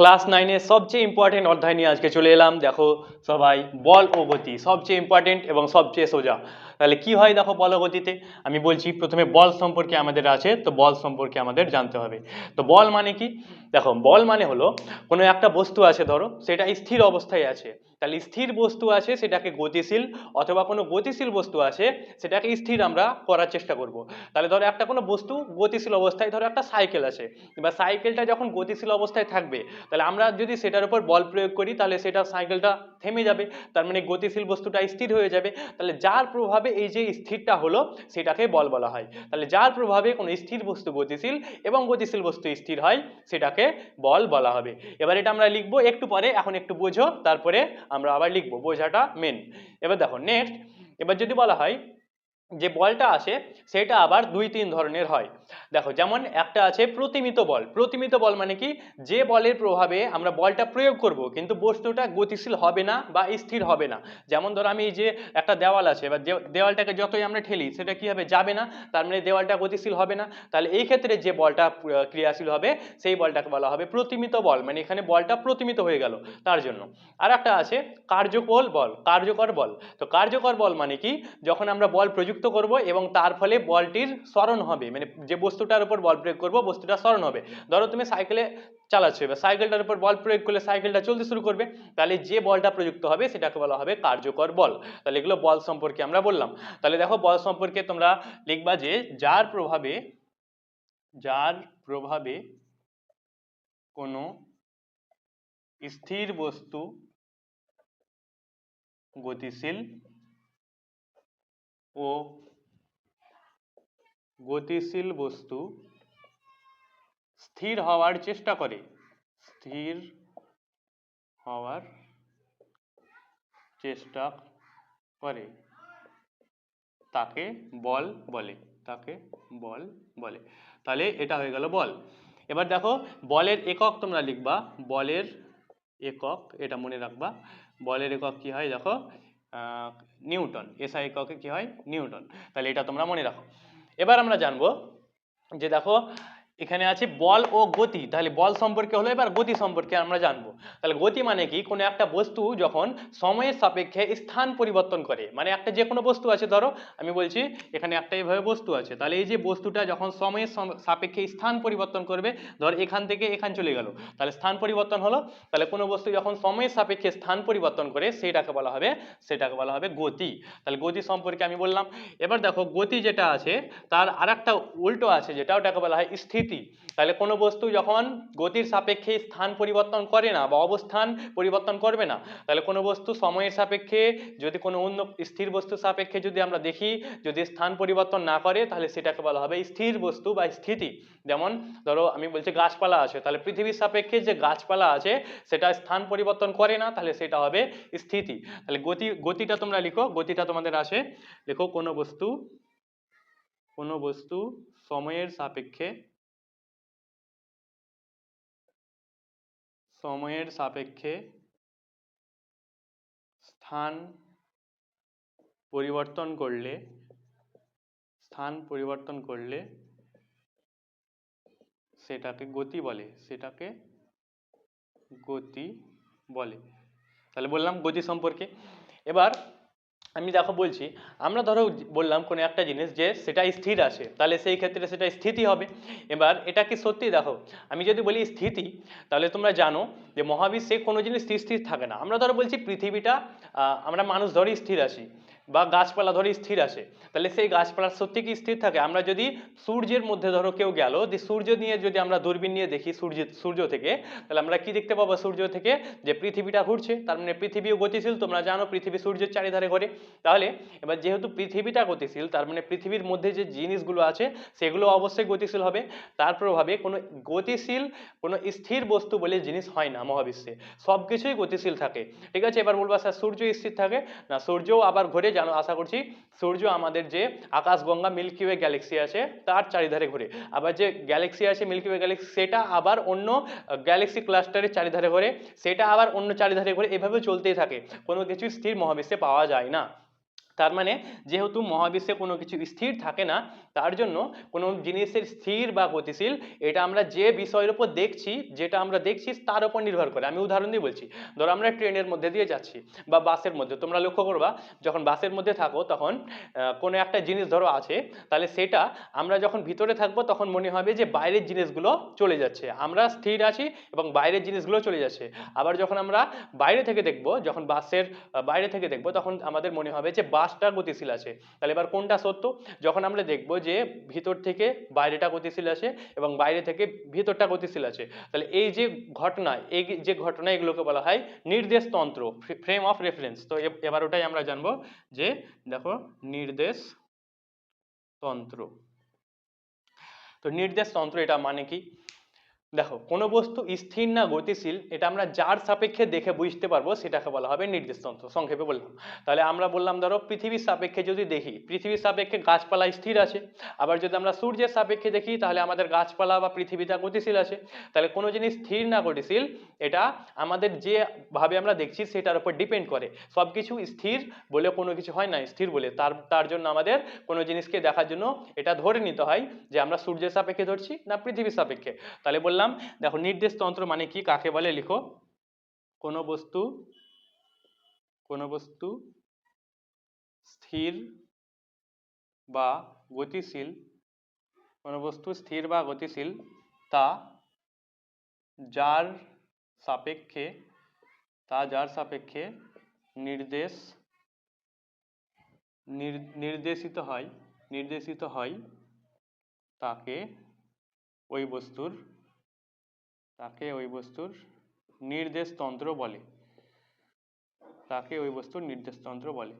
Class নাইনের সবচেয়ে important অধ্যায় নিয়ে আজকে চলে এলাম। দেখো সবাই বল ও গতি, সবচেয়ে ইম্পর্টেন্ট এবং সবচেয়ে সোজা। তাহলে কি হয় দেখো বল গতিতে? আমি বলছি প্রথমে বল সম্পর্কে আমাদের আছে, তো বল সম্পর্কে আমাদের জানতে হবে। তো বল মানে কি? দেখো বল মানে হলো কোনো একটা বস্তু আছে, ধরো, সেটা স্থির অবস্থায় আছে। তাহলে স্থির বস্তু আছে সেটাকে গতিশীল অথবা কোনো গতিশীল বস্তু আছে সেটাকে স্থির আমরা করার চেষ্টা করব। তাহলে ধরো একটা কোনো বস্তু গতিশীল অবস্থায়, ধরো একটা সাইকেল আছে। এবার সাইকেলটা যখন গতিশীল অবস্থায় থাকবে তাহলে আমরা যদি সেটার উপর বল প্রয়োগ করি, তাহলে সেটা সাইকেলটা থেমে যাবে। তার মানে গতিশীল বস্তুটা স্থির হয়ে যাবে। তাহলে যার প্রভাবে এই যে স্থিরটা হলো, সেটাকে বল বলা হয়। তাহলে যার প্রভাবে কোনো স্থির বস্তু গতিশীল এবং গতিশীল বস্তু স্থির হয়, সেটাকে বল বলা হবে। এবার এটা আমরা লিখব একটু পরে, এখন একটু বোঝো, তারপরে আমরা আবার লিখব। বোঝাটা মেন এবার দেখো নেক্সট এবার যদি বলা হয় যে বলটা আসে, সেটা আবার দুই তিন ধরনের হয়। দেখো, যেমন একটা আছে প্রতিমিত বল। প্রতিমিত বল মানে কি? যে বলের প্রভাবে আমরা বলটা প্রয়োগ করব, কিন্তু বস্তুটা গতিশীল হবে না বা স্থির হবে না। যেমন ধরো আমি এই যে একটা দেওয়াল আছে, বা দেওয়ালটাকে যতই আমরা ঠেলি, সেটা কি হবে যাবে না? তার মানে দেওয়ালটা গতিশীল হবে না। তাহলে এই ক্ষেত্রে যে বলটা ক্রিয়াশীল হবে, সেই বলটাকে বলা হবে প্রতিমিত বল। মানে এখানে বলটা প্রতিমিত হয়ে গেল তার জন্য। আর একটা আছে কার্যকর বল কার্যকর বল। তো কার্যকর বল মানে কি? যখন আমরা বল প্রযুক্ত করব এবং তার ফলে বলটির স্মরণ হবে মানে যে বস্তুটার উপর বল প্রয়োগ করব বস্তুটা স্মরণ হবে। ধরো তুমি সাইকেলে চালাচ্ছ, এবার সাইকেলটার উপর বল প্রয়োগ করলে সাইকেলটা চলতে শুরু করবে, তাহলে যে বলটা প্রযুক্ত হবে সেটাকে বলা হবে কার্যকর বল। তাহলে এগুলো বল সম্পর্কে আমরা বললাম। তাহলে দেখো বল সম্পর্কে তোমরা লিখবা যে যার প্রভাবে যার প্রভাবে কোনো স্থির বস্তু গতিশীল ও গতিশীল বস্তু স্থির হওয়ার চেষ্টা করে। স্থির হওয়ার চেষ্টা করে। তাকে বল বলে, তাকে বল বলে। তাহলে এটা হয়ে গেল বল। এবার দেখো, বলের একক তোমরা লিখবা। বলের একক, এটা মনে রাখবা। বলের একক কি হয়? দেখো নিউটন এসআই এককে কি হয়? নিউটন। তাহলে এটা তোমরা মনে রাখো। এবার আমরা জানব যে দেখো এখানে আছে বল ও গতি। তাহলে বল সম্পর্কে হলো এবার গতি সম্পর্কে আমরা জানব। তাহলে গতি মানে কি? কোনো একটা বস্তু যখন সময়ের সাপেক্ষে স্থান পরিবর্তন করে মানে একটা যে কোনো বস্তু আছে ধরো, আমি বলছি এখানে একটা এইভাবে বস্তু আছে, তাহলে এই যে বস্তুটা যখন সময়ের সাপেক্ষে স্থান পরিবর্তন করবে, ধর এখান থেকে এখান চলে গেল, তাহলে স্থান পরিবর্তন হলো, তাহলে কোনো বস্তু যখন সময়ের সাপেক্ষে স্থান পরিবর্তন করে, সেটাকে বলা হবে, সেটাকে বলা হবে গতি। তাহলে গতি সম্পর্কে আমি বললাম, এবার দেখো গতি যেটা আছে, তার আরেকটা উল্টো আছে যেটা, ওটাকে বলা হয় স্থিতি। তাহলে কোনো বস্তু যখন গতির সাপেক্ষে স্থান পরিবর্তন করে না বা অবস্থান পরিবর্তন করবে না, তাহলে কোনো বস্তু সময়ের সাপেক্ষে, যদি কোনো অন্য স্থির বস্তুর সাপেক্ষে যদি আমরা দেখি, যদি স্থান পরিবর্তন না করে, তাহলে সেটাকে বলা হবে স্থির বস্তু বা স্থিতি। যেমন ধরো আমি বলছি গাছপালা আছে, তাহলে পৃথিবীর সাপেক্ষে যে গাছপালা আছে, সেটা স্থান পরিবর্তন করে না, তাহলে সেটা হবে স্থিতি। তাহলে গতি, গতিটা তোমরা লিখো, গতিটা তোমাদের আসে, দেখো কোনো বস্তু কোনো বস্তু সময়ের সাপেক্ষে সময়ের সাপেক্ষে স্থান পরিবর্তন করলে, স্থান পরিবর্তন করলে সেটাকে গতি বলে, সেটাকে গতি বলে। তাহলে বললাম গতি সম্পর্কে। এবার আমি দেখো বলছি, আমরা ধরো বললাম কোনো একটা জিনিস যে সেটা স্থির আছে, তাহলে সেই ক্ষেত্রে সেটা স্থিতি হবে। এবার এটা কি সত্যি? দেখো, আমি যদি বলি স্থিতি, তাহলে তোমরা জানো যে মহাবিশ্বে কোনো জিনিস স্থির স্থির থাকে না। আমরা ধরো বলছি পৃথিবীটা আমরা মানুষ ধরেই স্থির আছি। বা গাছপালা ধরে স্থির আছে তাহলে সেই গাছপালা সত্যি কি স্থির থাকে? আমরা যদি সূর্যের মধ্যে ধরো কেউ গেল, যে সূর্য নিয়ে যদি আমরা দূরবীন নিয়ে দেখি সূর্য সূর্য থেকে, তাহলে আমরা কি দেখতে পাবো সূর্য থেকে? যে পৃথিবীটা ঘুরছে, তার মানে পৃথিবীও গতিশীল, তোমরা জানো পৃথিবী সূর্যের চারিধারে ঘোরে। তাহলে এবার যেহেতু পৃথিবীটা গতিশীল, তার মানে পৃথিবীর মধ্যে যে জিনিসগুলো আছে, সেগুলো অবশ্যই গতিশীল হবে। তার প্রভাবে কোনো গতিশীল, কোনো স্থির বস্তু বলে জিনিস হয় না মহাবিশ্বে। সব কিছুই গতিশীল থাকে। ঠিক আছে? এবার বলব স্যার সূর্য স্থির থাকে? না, সূর্যও আবার ঘুরে জানো, আশা করছি সূর্য আমাদের যে আকাশগঙ্গা মিল্কি ওয়ে গ্যালাক্সি আছে, তার চারিধারে ঘুরে। আবার যে গ্যালাক্সি আছে, মিল্কি ওয়ে গ্যালাক্সি, সেটা আবার অন্য গ্যালাক্সি ক্লাস্টারের চারিধারে ঘুরে, সেটা আবার অন্য চারিধারে ঘুরে এভাবে চলতেই থাকে। কোনো কিছু স্থির মহাবিশ্বে পাওয়া যায় না। তার মানে যেহেতু মহাবিশ্বে কোনো কিছু স্থির থাকে না, তার জন্য কোনো জিনিসের স্থির বা গতিশীল, এটা আমরা যে বিষয়ের উপর দেখছি, যেটা আমরা দেখছি তার উপর নির্ভর করে। আমি উদাহরণ দিয়ে বলছি, ধরো আমরা ট্রেনের মধ্যে দিয়ে যাচ্ছি বা বাসের মধ্যে, তোমরা লক্ষ্য করবা, যখন বাসের মধ্যে থাকো তখন কোনো একটা জিনিস ধরো আছে, তাহলে সেটা আমরা যখন ভিতরে থাকব তখন মনে হবে যে বাইরের জিনিসগুলো চলে যাচ্ছে। আমরা স্থির আছি এবং বাইরের জিনিসগুলো চলে যাচ্ছে। আবার যখন আমরা বাইরে থেকে দেখব, যখন বাসের, বাইরে থেকে দেখব, তখন আমাদের মনে হবে যে বাসটা গতিশীল আছে। তাহলে এবার কোনটা সত্য? যখন আমরা দেখব যে ভিতর থেকে বাইরেটা গতিশীল আছে এবং বাইরে থেকে ভিতরটা গতিশীল আছে, তাহলে এই যে ঘটনা, এই যে ঘটনা এগুলোকে বলা হয় নির্দেশ তন্ত্র ফ্রেম অফ রেফারেন্স তো এবার ওটাই আমরা জানব যে দেখো নির্দেশ তন্ত্র। তো নির্দেশ তন্ত্র এটা মানে কি? দেখো, কোনো বস্তু স্থির না গতিশীল, এটা আমরা যার সাপেক্ষে দেখে বুঝতে পারব, সেটাকে বলা হবে নির্দেশ তন্ত্র, সংক্ষেপে বললাম। তাহলে আমরা বললাম, ধরো, পৃথিবীর সাপেক্ষে যদি দেখি, পৃথিবীর সাপেক্ষে গাছপালা স্থির আছে, আবার যদি আমরা সূর্যের সাপেক্ষে দেখি, তাহলে আমাদের গাছপালা বা পৃথিবীটা গতিশীল আছে। তাহলে কোনো জিনিস স্থির না গতিশীল, এটা আমাদের যে ভাবে আমরা দেখছি, সেটার উপর ডিপেন্ড করে। সব কিছু স্থির বলে কোনো কিছু হয় না, স্থির বলে। তার তার জন্য আমাদের কোনো জিনিসকে দেখার জন্য এটা ধরে নিতে হয় যে আমরা সূর্যের সাপেক্ষে ধরছি না পৃথিবীর সাপেক্ষে। তাহলে বললাম দেখো নির্দেশ তন্ত্র মানে কি? কাকে বলে? লিখো। কোনো বস্তু কোনো বস্তু স্থির বা গতিশীল, কোনো বস্তু স্থির বা গতিশীল তা যার সাপেক্ষে, তা যার সাপেক্ষে নির্দেশ, নির- নির্দেশিত হয় নির্দেশিত হয় তাকে ওই বস্তুর তাকে ওই বস্তুর নির্দেশ তন্ত্র বলে। তাকে ওই বস্তুর নির্দেশ তন্ত্র বলে।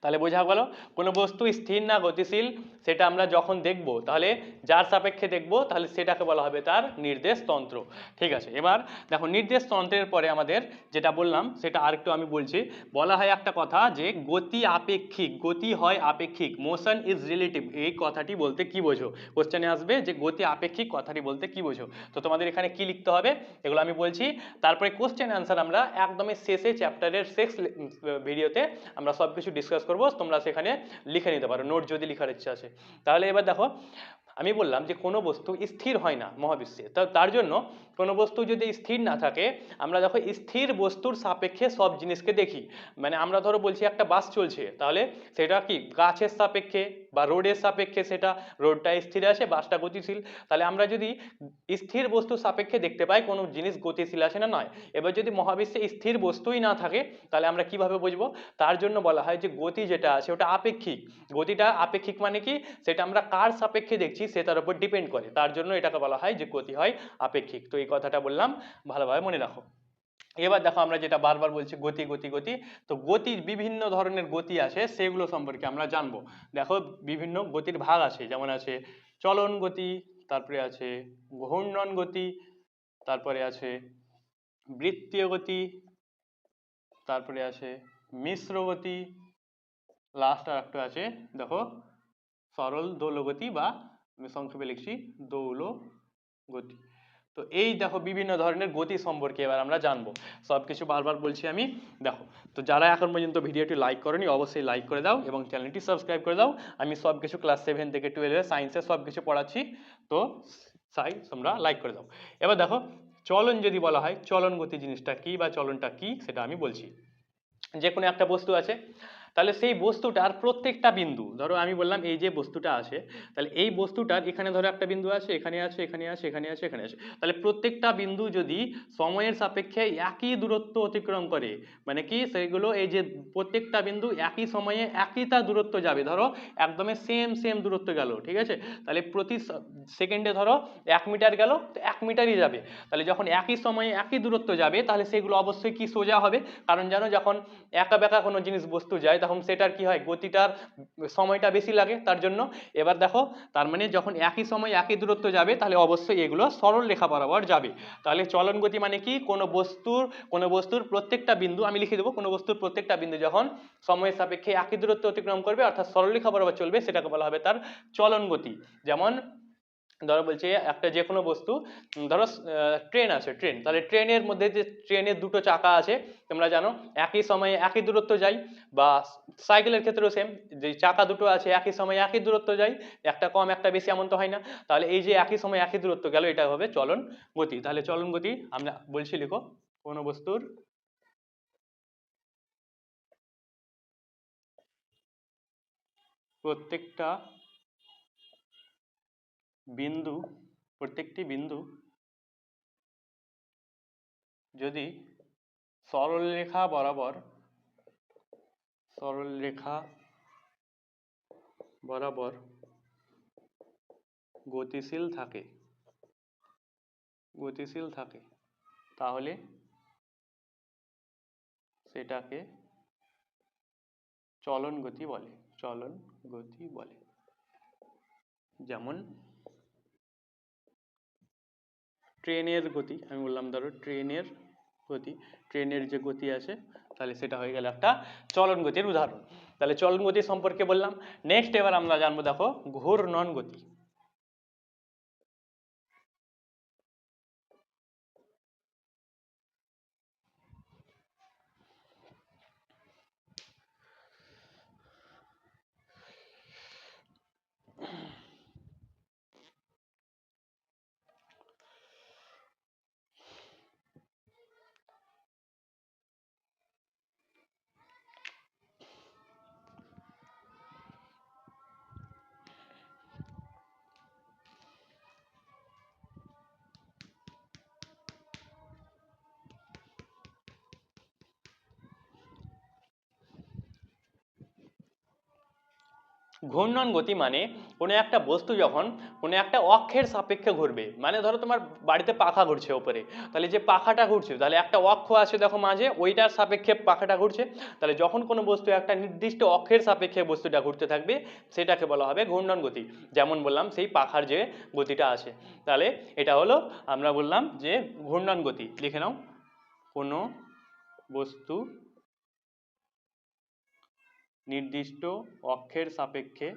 তাহলে বোঝা গেল, কোন বস্তু স্থির না গতিশীল সেটা আমরা যখন দেখব, তাহলে যার সাপেক্ষে দেখব, তাহলে সেটাকে বলা হবে তার নির্দেশ তন্ত্র। ঠিক আছে, এবার দেখো নির্দেশ তন্ত্রের পরে আমাদের যেটা বললাম, সেটা আরেকটু আমি বলছি। বলা হয় একটা কথা যে গতি আপেক্ষিক, গতি হয় আপেক্ষিক, মোশন ইজ রিলেটিভ। এই কথাটি বলতে কি বোঝো? কোশ্চেনে আসবে যে গতি আপেক্ষিক কথাটি বলতে কি বোঝো? তো তোমাদের এখানে কি লিখতে হবে? এগুলো আমি বলছি। তারপরে কোশ্চেন অ্যান্সার আমরা একদমই শেষে চ্যাপ্টারের শেষ ভিডিওতে আমরা সব কিছু ডিসকাস করব। তোমরা সেখানে লিখে নিতে পারো। নোট যদি লিখার ইচ্ছা আছে। তাহলে এবার দেখো আমি বললাম যে কোনো বস্তু স্থির হয় না মহাবিশ্বে। তার জন্য কোনো বস্তু যদি স্থির না থাকে, আমরা দেখো স্থির বস্তুর সাপেক্ষে সব জিনিসকে দেখি। মানে আমরা ধরো বলছি একটা বাস চলছে, তাহলে সেটা কি গাছের সাপেক্ষে বা রোডের সাপেক্ষে সেটা? রোডটা স্থির আছে, বাসটা গতিশীল। তাহলে আমরা যদি স্থির বস্তুর সাপেক্ষে দেখতে পাই কোনো জিনিস গতিশীল আছে না নয়। এবার যদি মহাবিশ্বে স্থির বস্তুই না থাকে, তাহলে আমরা কীভাবে বুঝব? তার জন্য বলা হয় যে গতি যেটা আছে, ওটা আপেক্ষিক। গতিটা আপেক্ষিক মানে কি? সেটা আমরা কার সাপেক্ষে দেখছি সেটার উপর ডিপেন্ড করে। তার জন্য এটাকে বলা হয় যে গতি হয় আপেক্ষিক। তো এই কথাটা বললাম, ভালোভাবে মনে রাখো। এবার দেখো আমরা যেটা বারবার বলছি, গতি গতি গতি। তো গতি বিভিন্ন ধরনের গতি আছে, সেগুলো সম্পর্কে আমরা জানব। দেখো, বিভিন্ন গতির ভাগ আছে, যেমন আছে চলন গতি, তারপরে আছে ঘূর্ণন গতি, তারপরে আছে বৃত্তীয় গতি, তারপরে আছে মিশ্র গতি লাস্ট আর একটা আছে, দেখো, সরল দৌলগতি বা সংক্ষেপে লিখছি দৌল গতি তো এই দেখো বিভিন্ন ধরনের গতি সম্পর্কে এবার আমরা জানব। সব কিছু বারবার বলছি আমি, দেখো, তো যারা এখন পর্যন্ত ভিডিওটি লাইক করনি, অবশ্যই লাইক করে দাও এবং চ্যানেলটি সাবস্ক্রাইব করে দাও। আমি সব কিছু ক্লাস সেভেন থেকে টুয়েলভে সায়েন্সের সব কিছু পড়াচ্ছি, তো সাই তোমরা লাইক করে দাও। এবার দেখো, চলন যদি বলা হয়, চলন গতি জিনিসটা কি বা চলনটা কি, সেটা আমি বলছি। যে কোনো একটা বস্তু আছে তাহলে সেই বস্তুটার প্রত্যেকটা বিন্দু, ধরো আমি বললাম এই যে বস্তুটা আছে, তাহলে এই বস্তুটার এখানে ধরো একটা বিন্দু আছে, এখানে আছে এখানে আছে এখানে আছে এখানে আছে। তাহলে প্রত্যেকটা বিন্দু যদি সময়ের সাপেক্ষে একই দূরত্ব অতিক্রম করে মানে কি সেগুলো এই যে প্রত্যেকটা বিন্দু একই সময়ে একই তার দূরত্ব যাবে, ধরো একদমই সেম সেম দূরত্ব গেল, ঠিক আছে? তাহলে প্রতি সেকেন্ডে ধরো এক মিটার গেল, তো এক মিটারই যাবে। তাহলে যখন একই সময়ে একই দূরত্ব যাবে, তাহলে সেগুলো অবশ্যই কি সোজা হবে? কারণ জানো যখন একা বেঁকা কোনো জিনিস বস্তু যায় তখন সেটার কি হয়? গতিটার সময়টা বেশি লাগে তার জন্য। এবার দেখো, তার মানে যখন একই সময় একই দূরত্ব যাবে, তাহলে অবশ্যই এগুলো সরল রেখা বরাবর যাবে। তাহলে চলন গতি মানে কি? কোনো বস্তুর কোনো বস্তুর প্রত্যেকটা বিন্দু, আমি লিখে দেবো, কোনো বস্তুর প্রত্যেকটা বিন্দু যখন সময়ের সাপেক্ষে একই দূরত্ব অতিক্রম করবে, অর্থাৎ সরল সরলরেখা বরাবর চলবে, সেটাকে বলা হবে তার চলন গতি। যেমন ধরো বলছে একটা যে কোনো বস্তু ধরো ট্রেন আছে ট্রেন তাহলে ট্রেনের মধ্যে যে ট্রেনের দুটো চাকা আছে, তোমরা জানো, একই সময়ে একই দূরত্ব যাই বা সাইকেলের ক্ষেত্রেও সেম যে চাকা দুটো আছে, একই সময়ে একই দূরত্ব যাই একটা কম, একটা বেশি এমন তো হয় না। তাহলে এই যে একই সময়ে একই দূরত্ব গেল, এটা হবে চলন গতি। তাহলে চলন গতি, আমরা বলছি লিখো, কোনো বস্তুর প্রত্যেকটা বিন্দু, প্রত্যেকটি বিন্দু যদি সরলরেখা বরাবর সরলরেখা বরাবর গতিশীল থাকে গতিশীল থাকে, তাহলে সেটাকে চলন গতি বলে, চলন গতি বলে। যেমন ট্রেনের গতি, আমি বললাম ধরো ট্রেনের গতি, ট্রেনের যে গতি আছে, তাহলে সেটা হয়ে গেল একটা চলন গতির উদাহরণ। তাহলে চলন গতি সম্পর্কে বললাম। নেক্সট এবার আমরা জানব দেখো ঘূর্ণন গতি। ঘূর্ণন গতি মানে কোনো একটা বস্তু যখন কোনো একটা অক্ষের সাপেক্ষে ঘুরবে মানে ধরো তোমার বাড়িতে পাখা ঘুরছে ওপরে, তাহলে যে পাখাটা ঘুরছে, তাহলে একটা অক্ষ আছে দেখো মাঝে, ওইটার সাপেক্ষে পাখাটা ঘুরছে, তাহলে যখন কোনো বস্তু একটা নির্দিষ্ট অক্ষের সাপেক্ষে বস্তুটা ঘুরতে থাকবে, সেটাকে বলা হবে ঘূর্ণন গতি, যেমন বললাম সেই পাখার যে গতিটা আছে। তাহলে এটা হলো আমরা বললাম যে ঘূর্ণন গতি, লিখে নাও, কোনো বস্তু নির্দিষ্ট অক্ষের সাপেক্ষে,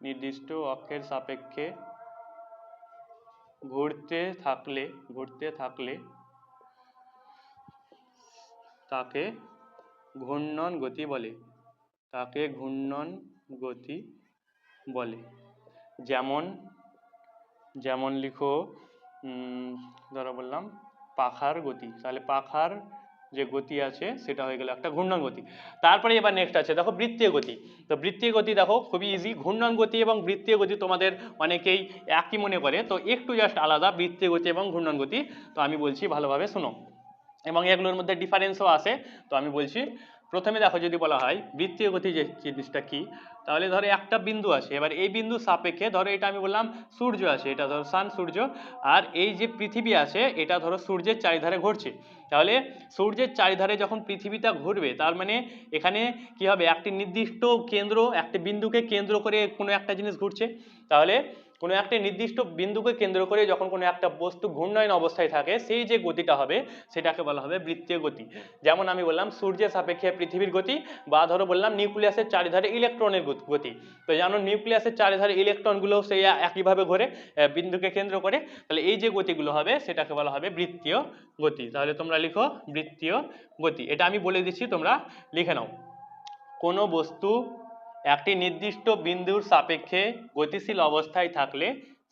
নির্দিষ্ট অক্ষের সাপেক্ষে ঘুরতে থাকলে ঘুরতে থাকলে তাকে ঘূর্ণন গতি বলে। তাকে ঘূর্ণন গতি বলে। যেমন যেমন লিখো ধরো বললাম, পাখার গতি। তাহলে পাখার যে গতি আছে, সেটা হয়ে গেল একটা ঘূর্ণন গতি। তারপরে এবার নেক্সট আছে, দেখো বৃত্তীয় গতি। তো বৃত্তীয় গতি দেখো, খুবই ইজি ঘূর্ণন গতি এবং বৃত্তীয় গতি তোমাদের অনেকেই একই মনে করে। তো একটু জাস্ট আলাদা, বৃত্তীয় গতি এবং ঘূর্ণন গতি। তো আমি বলছি ভালোভাবে শোনো। এবং এগুলোর মধ্যে ডিফারেন্সও আছে। তো আমি বলছি, প্রথমে দেখো যদি বলা হয়, বৃত্তীয় গতি যে জিনিসটা কি? তাহলে ধরো একটা বিন্দু আছে, এবার এই বিন্দু সাপেক্ষে ধরো এটা আমি বললাম সূর্য আছে, এটা ধরো সান সূর্য, আর এই যে পৃথিবী আছে, এটা ধরো সূর্যের চারিধারে ঘুরছে তাহলে সূর্যের চারিধারে যখন পৃথিবীটা ঘুরবে, তার মানে এখানে কি হবে? একটি নির্দিষ্ট কেন্দ্র, একটি বিন্দুকে কেন্দ্র করে কোনো একটা জিনিস ঘুরছে। তাহলে কোনো একটি নির্দিষ্ট বিন্দুকে কেন্দ্র করে যখন কোনো একটা বস্তু ঘূর্ণয়ন অবস্থায় থাকে, সেই যে গতিটা হবে, সেটাকে বলা হবে বৃত্তীয় গতি। যেমন আমি বললাম, সূর্যের সাপেক্ষে পৃথিবীর গতি বা ধরো বললাম, নিউক্লিয়াসের চারিধারে ইলেকট্রনের গত- তো জানো, নিউক্লিয়াসের চারিধারে ইলেকট্রনগুলো সেই একইভাবে ঘোরে বিন্দুকে কেন্দ্র করে। তাহলে এই যে গতিগুলো হবে, সেটাকে বলা হবে বৃত্তীয় গতি। তাহলে তোমরা লিখো বৃত্তীয় গতি। এটা আমি বলে দিচ্ছি, তোমরা লিখে নাও। কোনো বস্তু একটি নির্দিষ্ট বিন্দুর সাপেক্ষে গতিশীল অবস্থায় থাকলে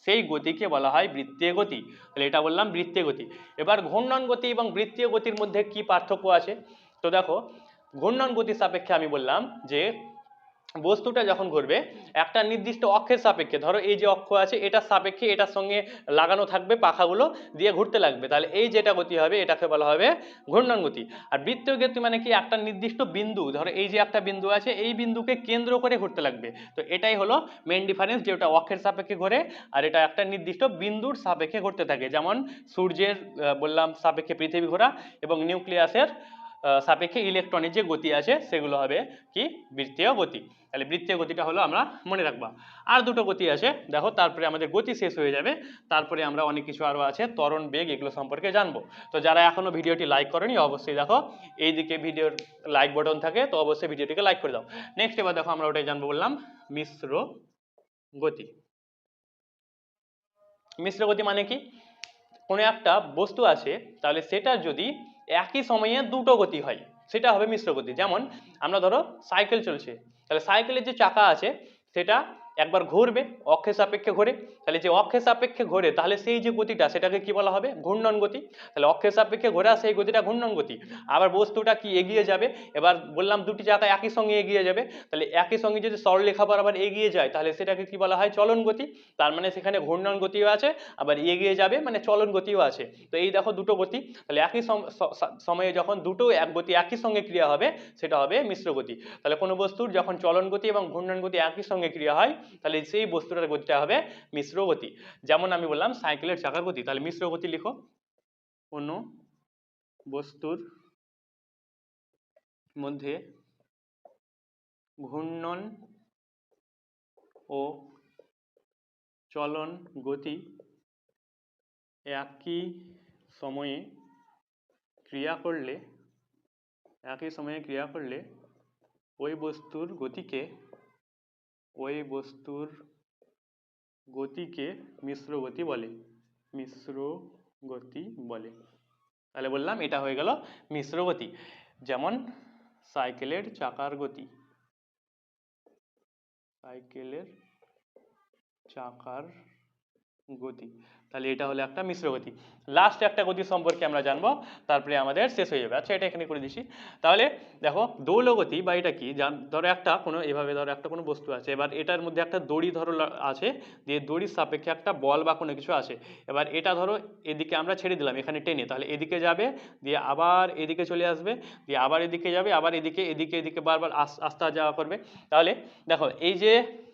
সেই গতিকে বলা হয় বৃত্তীয় গতি। তাহলে এটা বললাম বৃত্তীয় গতি। এবার ঘূর্ণন গতি এবং বৃত্তীয় গতির মধ্যে কি পার্থক্য আছে? তো দেখো, ঘূর্ণন গতির সাপেক্ষে আমি বললাম যে বস্তুটা যখন ঘুরবে একটা নির্দিষ্ট অক্ষের সাপেক্ষে, ধরো এই যে অক্ষ আছে এটার সাপেক্ষে এটার সঙ্গে লাগানো থাকবে, পাখাগুলো দিয়ে ঘুরতে লাগবে। তাহলে এই যেটা গতি হবে, এটাকে বলা হবে ঘূর্ণন গতি। আর বৃত্তীয় গতি মানে কি? একটা নির্দিষ্ট বিন্দু, ধরো এই যে একটা বিন্দু আছে, এই বিন্দুকে কেন্দ্র করে ঘুরতে লাগবে। তো এটাই হলো মেন ডিফারেন্স যে ওটা অক্ষের সাপেক্ষে ঘোরে, আর এটা একটা নির্দিষ্ট বিন্দুর সাপেক্ষে ঘুরতে থাকে। যেমন সূর্যের বললাম সাপেক্ষে পৃথিবী ঘোরা এবং নিউক্লিয়াসের সাপেক্ষে ইলেকট্রনের যে গতি আছে, সেগুলো হবে কি? বৃত্তীয় গতি। তাহলে বৃত্তীয় গতিটা হলো আমরা মনে রাখবা। আর দুটো গতি আছে, দেখো, তারপরে আমাদের গতি শেষ হয়ে যাবে। তারপরে আমরা অনেক কিছু আরও আছে, ত্বরণ, বেগ এগুলো সম্পর্কে জানব। তো যারা এখনও ভিডিওটি লাইক করেনি, অবশ্যই দেখো এই দিকে ভিডিওর লাইক বটন থাকে, তো অবশ্যই ভিডিওটিকে লাইক করে দাও। নেক্সট এবার দেখো, আমরা ওটাই জানব বললাম, মিশ্র গতি। মিশ্র গতি মানে কি? কোনো একটা বস্তু আছে, তাহলে সেটা যদি একই সময়ে দুটো গতি হয়, সেটা হবে মিশ্র গতি। যেমন আমরা ধরো সাইকেল চলছে, তাহলে সাইকেলের যে চাকা আছে, সেটা একবার ঘুরবে, অক্ষের সাপেক্ষে ঘোরে। তাহলে যে অক্ষের সাপেক্ষে ঘোরে, তাহলে সেই যে গতিটা, সেটাকে কি বলা হবে? ঘূর্ণন গতি। তাহলে অক্ষের সাপেক্ষে ঘোরা, সেই গতিটা ঘূর্ণন গতি। আবার বস্তুটা কি এগিয়ে যাবে? এবার বললাম দুটি চাকা একই সঙ্গে এগিয়ে যাবে। তাহলে একই সঙ্গে যদি সরলরেখা বরাবর এগিয়ে যায়, তাহলে সেটাকে কি বলা হয়? চলন গতি। তার মানে সেখানে ঘূর্ণন গতিও আছে, আবার এগিয়ে যাবে মানে চলন গতিও আছে। তো এই দেখো দুটো গতি। তাহলে একই সময়ে যখন দুটো এক গতি একই সঙ্গে ক্রিয়া হবে, সেটা হবে মিশ্র গতি। তাহলে কোনো বস্তুর যখন চলন গতি এবং ঘূর্ণন গতি একই সঙ্গে ক্রিয়া হয় তাহলে সেই বস্তুটার গতিটা হবে মিশ্র গতি যেমন আমি বললাম সাইকেলের চাকার গতি, তাহলে মিশ্র গতি লিখো। কোনো বস্তুর মধ্যে ঘূর্ণন ও চলন গতি একই সময়ে ক্রিয়া করলে, একই সময়ে ক্রিয়া করলে ওই বস্তুর গতিকে ওই বস্তুর গতিকে মিশ্র গতি বলে। মিশ্র গতি বলে। তাহলে বললাম এটা হয়ে গেল মিশ্র গতি। যেমন সাইকেলের চাকার গতি। সাইকেলের চাকার গতি। তাহলে এটা হলো একটা মিশ্র গতি। লাস্ট একটা গতি সম্পর্কে আমরা জানব, তারপরে আমাদের শেষ হয়ে যাবে। আচ্ছা এটা এখানে করে দিছি। তাহলে দেখো দৌল গতি বা এটা কি? ধরো একটা কোনো, এভাবে ধরো একটা কোনো বস্তু আছে, এবার এটার মধ্যে একটা দড়ি ধরো আছে দিয়ে দড়ির সাপেক্ষে একটা বল বা কোনো কিছু আছে। এবার এটা ধরো এদিকে আমরা ছেড়ে দিলাম, এখানে টেনে। তাহলে এদিকে যাবে, দিয়ে আবার এদিকে চলে আসবে, দিয়ে আবার এদিকে যাবে, আবার এদিকে এদিকে এদিকে বারবার আস- আস্তে যাওয়া করবে। তাহলে দেখো, এই যে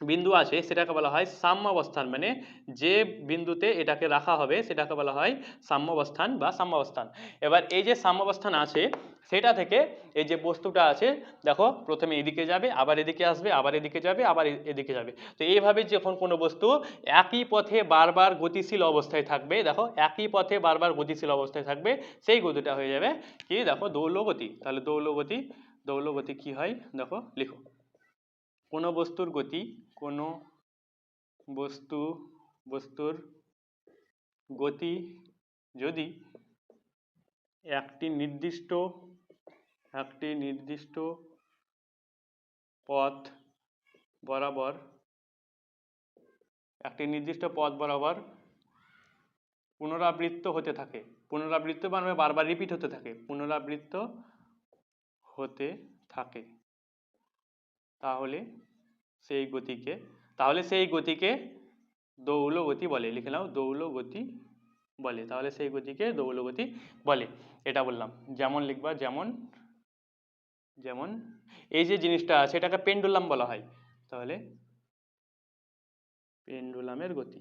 বিন্দু আছে, সেটাকে বলা হয় সাম্যাবস্থান। মানে যে বিন্দুতে এটাকে রাখা হবে, সেটাকে বলা হয় সাম্যাবস্থান বা সাম্যাবস্থান। এবার এই যে সাম্যাবস্থান আছে, সেটা থেকে এই যে বস্তুটা আছে, দেখো, প্রথমে এদিকে যাবে, আবার এদিকে আসবে, আবার এদিকে যাবে, আবার এদিকে যাবে। তো এইভাবে যখন কোনো বস্তু একই পথে বারবার গতিশীল অবস্থায় থাকবে, দেখো, একই পথে বারবার গতিশীল অবস্থায় থাকবে, সেই গতিটা হয়ে যাবে কি, দেখো, দৌলগতি। তাহলে দৌলগতি দৌলগতি কি হয়? দেখো, লিখো। কোনো বস্তুর গতি, কোনো বস্তু, বস্তুর গতি যদি একটি নির্দিষ্ট একটি নির্দিষ্ট পথ বরাবর, একটি নির্দিষ্ট পথ বরাবর পুনরাবৃত্ত হতে থাকে। পুনরাবৃত্ত মানে বারবার রিপিট হতে থাকে। পুনরাবৃত্ত হতে থাকে। তাহলে সেই গতিকে, তাহলে সেই গতিকে দৌলগতি বলে, লিখে নাও দৌল গতি বলে, তাহলে সেই গতিকে দৌলগতি বলে, এটা বললাম, যেমন লিখবা, যেমন যেমন, এই যে জিনিসটা আছে, এটাকে পেন্ডুলাম বলা হয়, তাহলে পেন্ডুলামের গতি।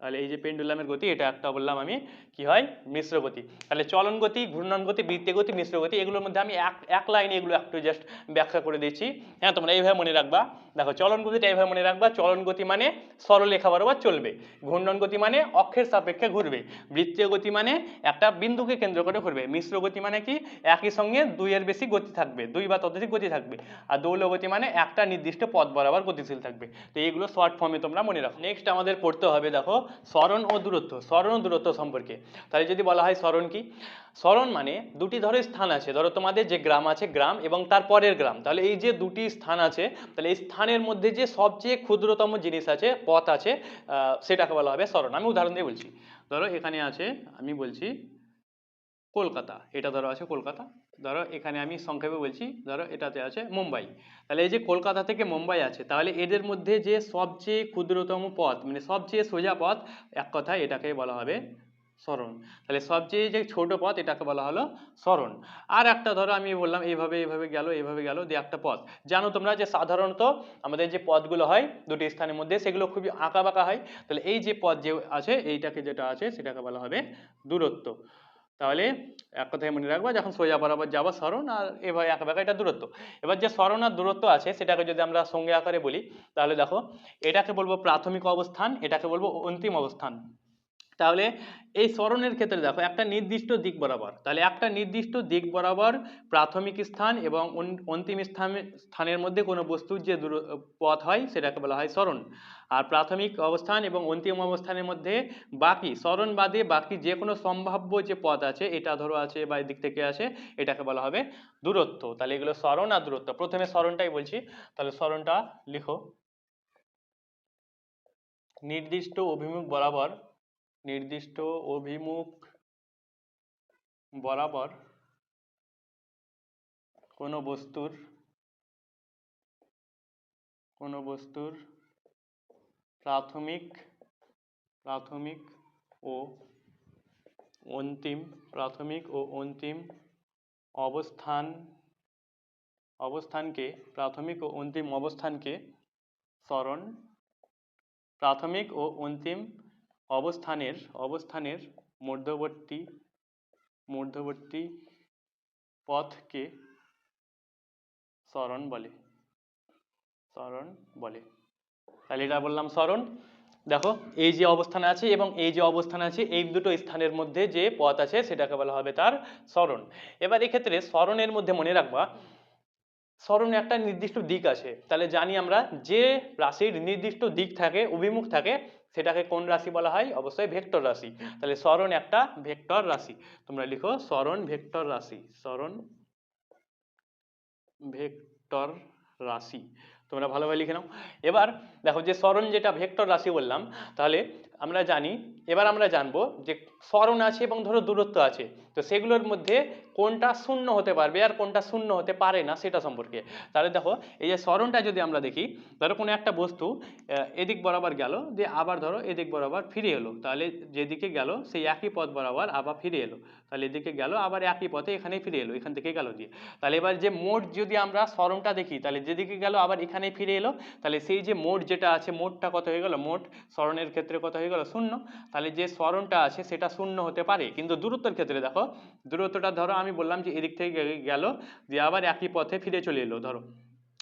তাহলে এই যে পেন্ডুলামের গতি, এটা একটা বললাম আমি, কি হয়? মিশ্র গতি। তাহলে চলন গতি, ঘূর্ণন গতি বৃত্তীয় গতি, মিশ্র গতি, এগুলোর মধ্যে আমি এক এক লাইনে এগুলো একটু জাস্ট ব্যাখ্যা করে দিচ্ছি। হ্যাঁ তোমরা এইভাবে মনে রাখবা। দেখো, চলন গতিটা এইভাবে মনে রাখবা। চলন গতি মানে সরলরেখা বরাবর চলবে। ঘূর্ণন গতি মানে অক্ষের সাপেক্ষে ঘুরবে। বৃত্তীয় গতি মানে একটা বিন্দুকে কেন্দ্র করে ঘুরবে। মিশ্র গতি মানে কি? একই সঙ্গে দুইয়ের বেশি গতি থাকবে। দুই বা ততোধিক গতি থাকবে। আর দৌল গতি মানে একটা নির্দিষ্ট পথ বরাবর গতিশীল থাকবে। তো এইগুলো শর্ট ফর্মে তোমরা মনে রাখো। নেক্সট আমাদের পড়তে হবে, দেখো স্মরণ ও দূরত্ব, স্মরণ ও দূরত্ব সম্পর্কে। তাহলে যদি বলা হয় স্মরণ কি? স্মরণ মানে দুটি ধরো স্থান আছে। ধরো তোমাদের যে গ্রাম আছে, গ্রাম এবং তার পরের গ্রাম। তাহলে এই যে দুটি স্থান আছে, তাহলে এই স্থানের মধ্যে যে সবচেয়ে ক্ষুদ্রতম জিনিস আছে, পথ আছে সেটাকে বলা হবে স্মরণ। আমি উদাহরণ দিয়ে বলছি। ধরো এখানে আছে, আমি বলছি কলকাতা, এটা ধরো আছে কলকাতা। ধরো এখানে আমি সংক্ষেপে বলছি, ধরো এটাতে আছে মুম্বাই। তাহলে এই যে কলকাতা থেকে মুম্বাই আছে, তাহলে এদের মধ্যে যে সবচেয়ে ক্ষুদ্রতম পথ মানে সবচেয়ে সোজা পথ, এক কথায় এটাকে বলা হবে সরণ তাহলে সবচেয়ে যে ছোট পথ, এটাকে বলা হলো সরণ আর একটা ধরো আমি বললাম, এইভাবে এইভাবে গেল এইভাবে গেল, দিয়ে একটা পথ। জানো তোমরা যে সাধারণত আমাদের যে পথগুলো হয় দুটি স্থানের মধ্যে, সেগুলো খুবই আঁকা বাঁকা হয়। তাহলে এই যে পথ যে আছে, এইটাকে যেটা আছে, সেটাকে বলা হবে দূরত্ব। তাহলে এক কথায় মনে রাখবা, যখন সোজা বরাবর যাবা সরণ আর এভাবে আঁকা বাঁকা এটা দূরত্ব। এবার যে সরণ আর দূরত্ব আছে, সেটাকে যদি আমরা সঙ্গে আকারে বলি, তাহলে দেখো, এটাকে বলব প্রাথমিক অবস্থান, এটাকে বলব অন্তিম অবস্থান। তাহলে এই সরণের ক্ষেত্রে দেখো, একটা নির্দিষ্ট দিক বরাবর। তাহলে একটা নির্দিষ্ট দিক বরাবর প্রাথমিক স্থান এবং অন্তিম স্থান, স্থানের মধ্যে কোনো বস্তুর যে দূর, পথ হয়, সেটাকে বলা হয় সরণ আর প্রাথমিক অবস্থান এবং অন্তিম অবস্থানের মধ্যে বাকি সরণ বাদে বাকি যে কোনো সম্ভাব্য যে পথ আছে, এটা ধরো আছে বা এদিক থেকে আছে, এটাকে বলা হবে দূরত্ব। তাহলে এগুলো সরণ আর দূরত্ব। প্রথমে সরণটাই বলছি। তাহলে সরণটা লিখো। নির্দিষ্ট অভিমুখ বরাবর নির্দিষ্ট অভিমুখ বরাবর কোনো বস্তুর কোনো বস্তুর প্রাথমিক প্রাথমিক ও অন্তিম, প্রাথমিক ও অন্তিম অবস্থান, অবস্থানকে, প্রাথমিক ও অন্তিম অবস্থানকে সরণ প্রাথমিক ও অন্তিম অবস্থানের অবস্থানের মধ্যবর্তী মধ্যবর্তী পথকে সরণ বলে। সরণ বলে। তাহলে এটা বললাম সরণ দেখো, এই যে অবস্থান আছে এবং এই যে অবস্থান আছে, এই দুটো স্থানের মধ্যে যে পথ আছে, সেটাকে বলা হবে তার সরণ এবার এক্ষেত্রে সরণের মধ্যে মনে রাখবা সরণে একটা নির্দিষ্ট দিক আছে। তাহলে জানি আমরা যে রাশির নির্দিষ্ট দিক থাকে, অভিমুখ থাকে সেটাকে কোন রাশি বলা হয়? অবশ্যই ভেক্টর রাশি। তাহলে স্মরণ একটা ভেক্টর রাশি। তোমরা লিখো স্মরণ ভেক্টর রাশি। স্মরণ ভেক্টর রাশি। তোমরা ভালোভাবে লিখে নাও। এবার দেখো যে স্মরণ যেটা ভেক্টর রাশি বললাম, তাহলে আমরা জানি, এবার আমরা জানব যে সরণ আছে এবং ধরো দূরত্ব আছে, তো সেগুলোর মধ্যে কোনটা শূন্য হতে পারবে আর কোনটা শূন্য হতে পারে না সেটা সম্পর্কে। তাহলে দেখো, এই যে স্মরণটা যদি আমরা দেখি, ধরো কোনো একটা বস্তু এদিক বরাবর গেল, দিয়ে আবার ধরো এদিক বরাবর ফিরে এলো, তাহলে যেদিকে গেল সেই একই পথ বরাবর আবার ফিরে এলো, তাহলে এদিকে গেল আবার একই পথে এখানেই ফিরে এলো, এখান থেকে গেল দিয়ে। তাহলে এবার যে মোট যদি আমরা স্মরণটা দেখি, তাহলে যেদিকে গেল আবার এখানেই ফিরে এলো। তাহলে সেই যে মোট যেটা আছে, মোটটা কত হয়ে গেল? মোট স্মরণের ক্ষেত্রে কত হয়ে গেল? শূন্য। তাহলে যে স্মরণটা আছে, সেটা শূন্য হতে পারে। কিন্তু দূরত্বের ক্ষেত্রে দেখো, দূরত্বটা ধরো, আমি বললাম যে এদিক থেকে গেল, দিয়ে আবার একই পথে ফিরে চলে এলো, ধরো।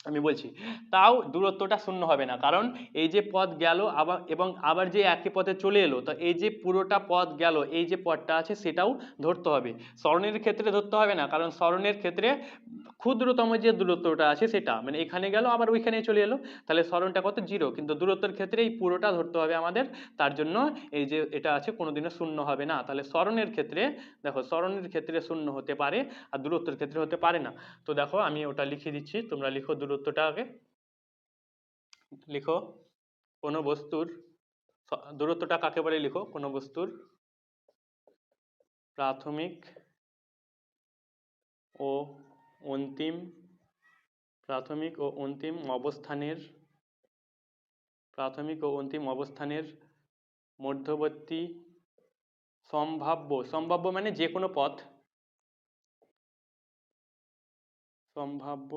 আমি বলছি, তাও দূরত্বটা শূন্য হবে না। কারণ এই যে পথ গেল আবার এবং আবার যে একই পথে চলে এলো, তো এই যে পুরোটা পথ গেল, এই যে পথটা আছে, সেটাও ধরতে হবে। স্মরণের ক্ষেত্রে ধরতে হবে না, কারণ স্মরণের ক্ষেত্রে ক্ষুদ্রতম যে দূরত্বটা আছে, সেটা। মানে এখানে গেল, আবার ওইখানে চলে এলো, তাহলে স্মরণটা কত? জিরো। কিন্তু দূরত্বের ক্ষেত্রে এই পুরোটা ধরতে হবে আমাদের। তার জন্য এই যে এটা আছে, কোনোদিনও শূন্য হবে না। তাহলে স্মরণের ক্ষেত্রে, দেখো, স্মরণের ক্ষেত্রে শূন্য হতে পারে, আর দূরত্বের ক্ষেত্রে হতে পারে না। তো দেখো, আমি ওটা লিখে দিচ্ছি, তোমরা লিখো দূরত্বটা আগে। লিখো, কোনো বস্তুর দূরত্বটা কাকে বলে লিখো? কোনো বস্তুর প্রাথমিক ও অন্তিম, প্রাথমিক ও অন্তিম অবস্থানের, প্রাথমিক ও অন্তিম অবস্থানের মধ্যবর্তী সম্ভাব্য সম্ভাব্য মানে যে কোনো পথ। সম্ভাব্য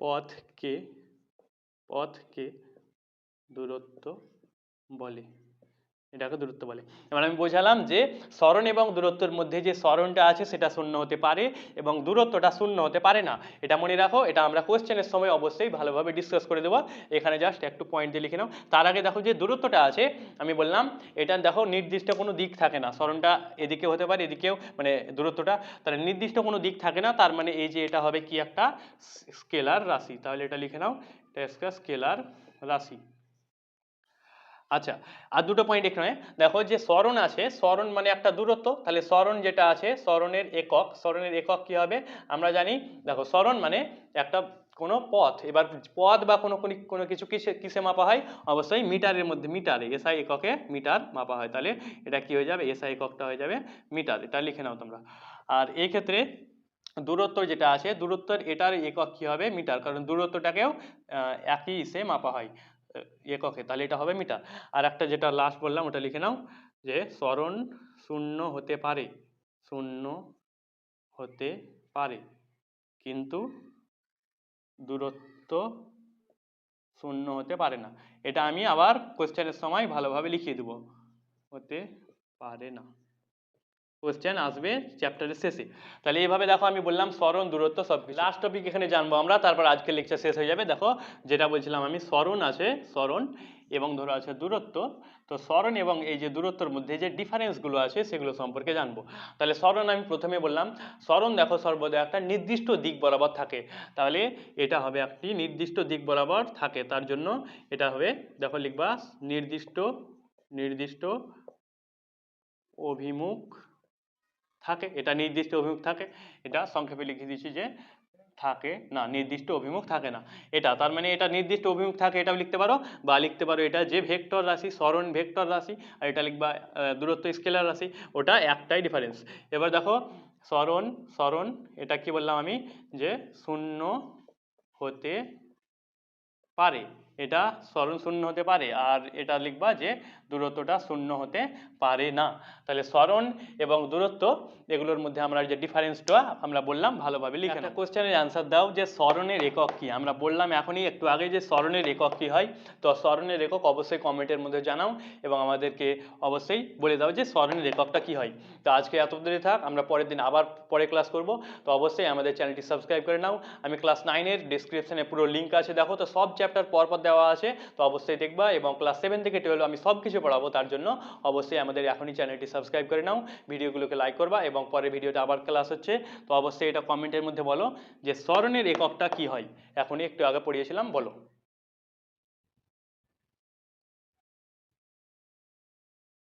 পথকে পথকে দূরত্ব বলে। এটাকে দূরত্ব বলে। এবার আমি বোঝালাম যে স্মরণ এবং দূরত্বের মধ্যে যে স্মরণটা আছে, সেটা শূন্য হতে পারে এবং দূরত্বটা শূন্য হতে পারে না। এটা মনে রাখো, এটা আমরা কোশ্চেনের সময় অবশ্যই ভালোভাবে ডিসকাস করে দেবো। এখানে জাস্ট একটু পয়েন্ট দিয়ে লিখে নাও। তার আগে দেখো যে দূরত্বটা আছে, আমি বললাম, এটা দেখো নির্দিষ্ট কোনো দিক থাকে না। স্মরণটা এদিকে হতে পারে, এদিকেও মানে দূরত্বটা, তাহলে নির্দিষ্ট কোনো দিক থাকে না। তার মানে এই যে এটা হবে কি একটা? স্কেলার রাশি। তাহলে এটা লিখে নাও, এটা স্কেলার রাশি। আচ্ছা আর দুটো পয়েন্ট এখানে। দেখো যে স্মরণ আছে স্মরণ মানে একটা দূরত্ব, তাহলে স্মরণ যেটা আছে স্মরণের একক স্মরণের একক কি হবে? আমরা জানি, দেখো স্মরণ মানে একটা কোনো পথ, এবার পথ বা কোনো কোনো- কিছু কিসে কিসে মাপা হয়? অবশ্যই মিটারের মধ্যে, মিটারে, এসআই এককে মিটার মাপা হয়। তাহলে এটা কি হয়ে যাবে? এসআই এককটা হয়ে যাবে মিটার, এটা লিখে নাও তোমরা। আর এই ক্ষেত্রে দূরত্ব যেটা আছে, দূরত্বের এটার একক কি হবে? মিটার, কারণ দূরত্বটাকেও একই ইসে মাপা হয়। এককে তাহলে এটা হবে মিটার। আর একটা যেটা লাস্ট বললাম, ওটা লিখে নাও যে স্মরণ শূন্য হতে পারে, শূন্য হতে পারে, কিন্তু দূরত্ব শূন্য হতে পারে না। এটা আমি আবার কোশ্চেনের সময় ভালোভাবে লিখিয়ে দেবো। হতে পারে না। কোশ্চেন আসবে চ্যাপ্টারের শেষে। তাহলে এইভাবে দেখো আমি বললাম স্মরণ, দূরত্ব সব লাস্ট টপিক এখানে জানব আমরা, তারপর আজকে লেকচার শেষ হয়ে যাবে। দেখো, যেটা বলছিলাম আমি, স্মরণ আছে, স্মরণ এবং ধরো আছে দূরত্ব। তো স্মরণ এবং এই যে দূরত্বর মধ্যে যে ডিফারেন্সগুলো আছে, সেগুলো সম্পর্কে জানব। তাহলে স্মরণ আমি প্রথমে বললাম, স্মরণ দেখো সর্বদা একটা নির্দিষ্ট দিক বরাবর থাকে। তাহলে এটা হবে একটি নির্দিষ্ট দিক বরাবর থাকে। তার জন্য এটা হবে, দেখো লিখবা, নির্দিষ্ট নির্দিষ্ট অভিমুখ থাকে, এটা নির্দিষ্ট অভিমুখ থাকে, এটা সংক্ষেপে লিখে দিচ্ছি যে থাকে, না, নির্দিষ্ট অভিমুখ থাকে না। এটা, তার মানে এটা নির্দিষ্ট অভিমুখ থাকে এটাও লিখতে পারো, বা লিখতে পারো এটা যে ভেক্টর রাশি স্মরণ ভেক্টর রাশি, আর এটা লিখবা দূরত্ব স্কেলার রাশি, ওটা একটাই ডিফারেন্স এবার দেখো স্মরণ স্মরণ এটা কি বললাম আমি? যে শূন্য হতে পারে। এটা স্মরণ শূন্য হতে পারে আর এটা লিখবা যে দূরত্বটা শূন্য হতে পারে না। তাহলে স্মরণ এবং দূরত্ব এগুলোর মধ্যে আমরা যে ডিফারেন্সটা আমরা বললাম ভালোভাবে লিখে একটা কোশ্চেনের অ্যান্সার দাও যে স্মরণের একক কি? আমরা বললাম এখনই একটু আগে যে স্মরণের একক কি হয় তো স্মরণের একক অবশ্যই কমেন্টের মধ্যে জানাও এবং আমাদেরকে অবশ্যই বলে দাও যে স্মরণের এককটা কি হয়। তো আজকে এত দূরে থাক আমরা পরের দিন আবার পরে ক্লাস করব। তো অবশ্যই আমাদের চ্যানেলটি সাবস্ক্রাইব করে নাও। আমি ক্লাস নাইনের ডিসক্রিপশনে পুরো লিঙ্ক আছে দেখো তো সব চ্যাপ্টার পরপর দেওয়া আছে, তো অবশ্যই দেখবা এবং ক্লাস সেভেন থেকে টুয়েলভ আমি সব কিছু পড়াবো, তার জন্য অবশ্যই আমাদের এখনই চ্যানেলটি সাবস্ক্রাইব করে নাও, ভিডিওগুলোকে লাইক করবা এবং পরের ভিডিওতে আবার ক্লাস হচ্ছে, তো অবশ্যই এটা কমেন্টের মধ্যে বলো যে স্মরণের এককটা কি হয়? এখনই একটু আগে পড়িয়েছিলাম, বলো।